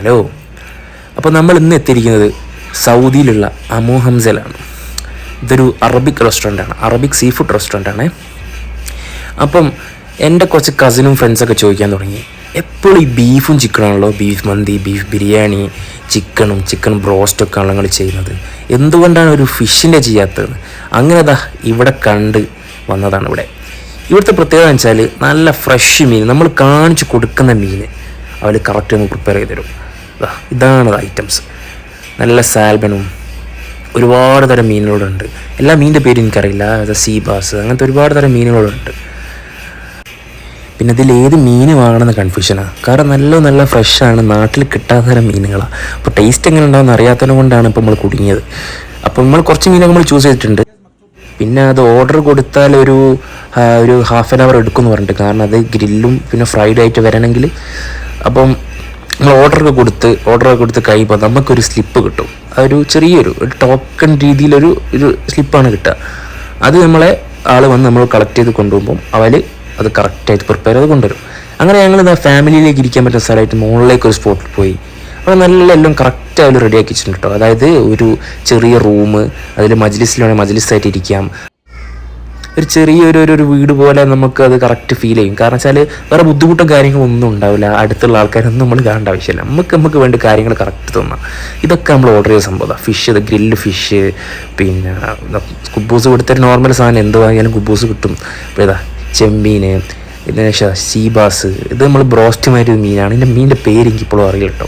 Hello. അപ്പോൾ നമ്മൾ ഇന്ന് എത്തിയിരിക്കുന്നത് സൗദിയിലുള്ള അമു ഹംസലാണ്. ഇതൊരു അറബിക് റെസ്റ്റോറന്റാണ്. അറബിക് സീ ഫുഡ് റെസ്റ്റോറന്റാണ്. അപ്പം എന്റെ കുറച്ച് കസിനും ഫ്രണ്ട്സൊക്കെ ചോദിക്കാൻ തുടങ്ങി. എപ്പോഴും ഈ ബീഫും ചിക്കനാണല്ലോ ബീഫ് മന്തി ബീഫ് ബിരിയാണി ചിക്കനും ചിക്കൻ ബ്രോസ്റ്റൊക്കെ ആണല്ലോ നിങ്ങൾ ചെയ്യുന്നത്. എന്തുകൊണ്ടാണ് ഒരു ഫിഷിന്റെ ചെയ്യാത്തത്? അങ്ങനെ അതാ ഇവിടെ കണ്ട് വന്നതാണ് ഇവിടെ. ഇവിടുത്തെ പ്രത്യേകത എന്ന് വെച്ചാൽ നല്ല ഫ്രഷ് മീൻ. നമ്മൾ കാണിച്ച് കൊടുക്കുന്ന മീൻ അവർ കറക്റ്റ് ഒന്ന് പ്രിപ്പയർ ചെയ്ത് തരും. ഇതാണ് ഐറ്റംസ് നല്ല സാൽബനും ഒരുപാട് തരം മീനുകളുണ്ട്. എല്ലാ മീനിന്റെ പേര് എനിക്കറിയില്ല. സീ ബാസ് അങ്ങനത്തെ ഒരുപാട് തരം മീനുകളുണ്ട്. പിന്നെ ഇതിൽ ഏത് മീൻ വാങ്ങണമെന്ന് കൺഫ്യൂഷനാണ് കാരണം നല്ല നല്ല ഫ്രഷാണ് നാട്ടിൽ കിട്ടാത്ത തരം മീനുകളാണ് അപ്പോൾ ടേസ്റ്റ് എങ്ങനെ ഉണ്ടാവുമെന്ന് അറിയാത്തതിനെ കൊണ്ടാണ് ഇപ്പോൾ നമ്മൾ കുടുങ്ങിയത്. അപ്പോൾ നമ്മൾ കുറച്ച് മീനൊക്കെ നമ്മൾ ചൂസ് ചെയ്തിട്ടുണ്ട്. പിന്നെ അത് ഓർഡർ കൊടുത്താൽ ഒരു ഒരു ഹാഫ് ആൻ അവർ എടുക്കുമെന്ന് പറഞ്ഞിട്ട്. കാരണം അത് ഗ്രില്ലും പിന്നെ ഫ്രൈഡ് ആയിട്ട് വരണമെങ്കിൽ. അപ്പം നമ്മൾ ഓർഡറൊക്കെ കൊടുത്ത് ഓർഡറൊക്കെ കൊടുത്ത് കഴിയുമ്പോൾ നമുക്കൊരു സ്ലിപ്പ് കിട്ടും. അതൊരു ചെറിയൊരു ഒരു ടോക്കൺ രീതിയിലൊരു ഒരു സ്ലിപ്പാണ് കിട്ടുക. അത് നമ്മളെ ആൾ വന്ന് നമ്മൾ കളക്ട് ചെയ്ത് കൊണ്ടുപോകുമ്പം അവർ അത് കറക്റ്റായിട്ട് പ്രിപ്പയർ ചെയ്ത് കൊണ്ടുവരും. അങ്ങനെ ഞങ്ങൾ ഇതാ ഫാമിലിയിലേക്ക് ഇരിക്കാൻ പറ്റുന്ന സ്ഥലമായിട്ട് മുകളിലേക്ക് ഒരു സ്പോട്ടിൽ പോയി. അപ്പോൾ നല്ല എല്ലാം കറക്റ്റ് അതിൽ റെഡി വെച്ചിട്ടുണ്ട് കേട്ടോ. അതായത് ഒരു ചെറിയ റൂം അതിൽ മജ്ലിസിലാണെങ്കിൽ മജ്ലിസ് ആയിട്ട് ഇരിക്കാം ഒരു ചെറിയൊരു ഒരു ഒരു വീട് പോലെ നമുക്ക് അത് കറക്റ്റ് ഫീൽ ചെയ്യും. കാരണം വെച്ചാൽ വേറെ ബുദ്ധിമുട്ടും കാര്യങ്ങളും ഒന്നും ഉണ്ടാവില്ല. അടുത്തുള്ള ആൾക്കാരൊന്നും നമ്മൾ കാണേണ്ട ആവശ്യമില്ല. നമുക്ക് നമുക്ക് വേണ്ട കാര്യങ്ങൾ കറക്റ്റ് തോന്നാം. ഇതൊക്കെ നമ്മൾ ഓർഡർ ചെയ്ത സംഭവമാണ് ഫിഷ് ഇത് ഗ്രില്ല് ഫിഷ് പിന്നെ കുബൂസ് കൊടുത്തൊരു നോർമൽ സാധനം എന്ത് വാങ്ങിയാലും കുബൂസ് കിട്ടും. അപ്പോൾ ഇതാ ചെമ്മീൻ പിന്നെ ശേഷം സീബാസ് ഇത് നമ്മൾ ബ്രോസ്റ്റ് ബ്രോസ്റ്റുമായിട്ട് മീനാണ്. ഇതിന്റെ മീനിന്റെ പേര് എനിക്കിപ്പോഴും അറിയില്ല കേട്ടോ.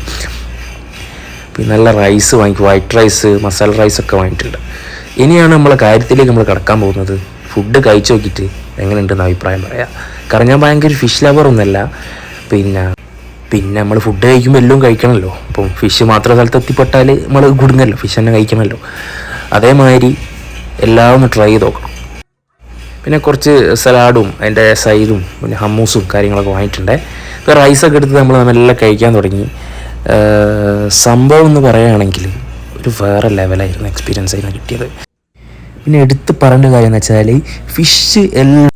പിന്നെ നല്ല റൈസ് വാങ്ങിക്കും. വൈറ്റ് റൈസ് മസാല റൈസ് ഒക്കെ വാങ്ങിയിട്ടുണ്ട്. ഇനിയാണ് നമ്മളെ കാര്യത്തിലേക്ക് നമ്മൾ കടക്കാൻ പോകുന്നത്. ഫുഡ് കഴിച്ചു നോക്കിയിട്ട് എങ്ങനെയുണ്ടെന്ന് അഭിപ്രായം പറയാം. കാരണം ഞാൻ ഭയങ്കര ഫിഷ് ലവർ ഒന്നല്ല പിന്നെ പിന്നെ നമ്മൾ ഫുഡ് കഴിക്കുമ്പോൾ എല്ലാം കഴിക്കണമല്ലോ അപ്പം ഫിഷ് മാത്രം സ്ഥലത്ത് എത്തിപ്പെട്ടാൽ നമ്മൾ കുടുങ്ങല്ലോ. ഫിഷ് തന്നെ കഴിക്കണമല്ലോ അതേമാതിരി എല്ലാം ഒന്ന് ട്രൈ ചെയ്ത് നോക്കണം. പിന്നെ കുറച്ച് സലാഡും അതിന്റെ സൈഡും പിന്നെ ഹമ്മൂസും കാര്യങ്ങളൊക്കെ വാങ്ങിയിട്ടുണ്ട്. ഇപ്പോൾ റൈസൊക്കെ എടുത്ത് നമ്മൾ നല്ല കഴിക്കാൻ തുടങ്ങി. സംഭവം എന്ന് പറയുകയാണെങ്കിൽ ഒരു വേറെ ലെവലായിരുന്നു എക്സ്പീരിയൻസ് ആയിരുന്നു കിട്ടിയത്. പിന്നെ എടുത്ത് പറയേണ്ട കാര്യം എന്ന് വെച്ചാൽ ഫിഷ് എല്ലാം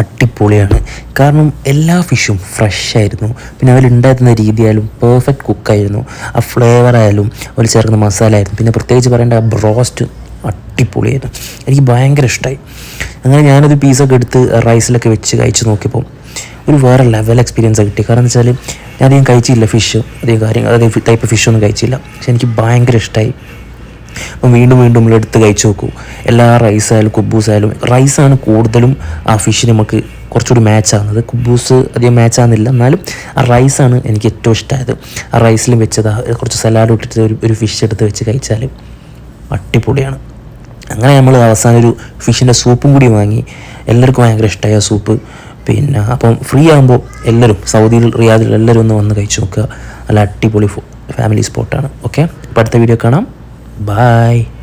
അടിപൊളിയാണ്. കാരണം എല്ലാ ഫിഷും ഫ്രഷ് ആയിരുന്നു. പിന്നെ അവരുണ്ടായിരുന്ന രീതിയായാലും പെർഫെക്റ്റ് കുക്കായിരുന്നു ആ ഫ്ലേവർ ആയാലും അതിൽ ചേർക്കുന്ന മസാല ആയിരുന്നു പിന്നെ പ്രത്യേകിച്ച് പറയേണ്ട ആ ബ്രോസ്റ്റ് അടിപൊളിയായിരുന്നു. എനിക്ക് ഭയങ്കര ഇഷ്ടമായി അങ്ങനെ ഞാനൊരു പീസൊക്കെ എടുത്ത് റൈസിലൊക്കെ വെച്ച് കഴിച്ച് നോക്കിയപ്പോൾ ഒരു വേറെ ലെവൽ എക്സ്പീരിയൻസ് കിട്ടി. കാരണം എന്ന് വെച്ചാൽ ഞാൻ കഴിച്ചില്ല ഫിഷ് അധികം കാര്യങ്ങൾ അതേ ടൈപ്പ് ഫിഷൊന്നും കഴിച്ചില്ല. പക്ഷെ എനിക്ക് ഭയങ്കര ഇഷ്ടമായി അപ്പം വീണ്ടും വീണ്ടും നമ്മൾ എടുത്ത് കഴിച്ച് നോക്കൂ. എല്ലാ റൈസായാലും കുബൂസായാലും റൈസാണ് കൂടുതലും ആ ഫിഷിന് നമുക്ക് കുറച്ചുകൂടി മാച്ച് ആകുന്നത് കുബൂസ് അധികം മാച്ച് ആകുന്നില്ല എന്നാലും ആ റൈസാണ് എനിക്ക് ഏറ്റവും ഇഷ്ടമായത്. ആ റൈസിലും വെച്ചത് കുറച്ച് സലാഡ് ഇട്ടിട്ട് ഒരു ഒരു ഫിഷ് എടുത്ത് വെച്ച് കഴിച്ചാൽ അടിപൊളിയാണ്. അങ്ങനെ നമ്മൾ അവസാനം ഒരു ഫിഷിന്റെ സൂപ്പും കൂടി വാങ്ങി. എല്ലാവർക്കും ഭയങ്കര ഇഷ്ടമായ സൂപ്പ് പിന്നെ അപ്പം ഫ്രീ ആകുമ്പോൾ എല്ലാവരും സൗദിയിൽ റിയാദിൽ എല്ലാവരും ഒന്ന് വന്ന് കഴിച്ചു നോക്കുക. നല്ല അടിപൊളി ഫാമിലി സ്പോട്ടാണ് ഓക്കെ അപ്പോൾ അടുത്ത വീഡിയോ കാണാം. Bye!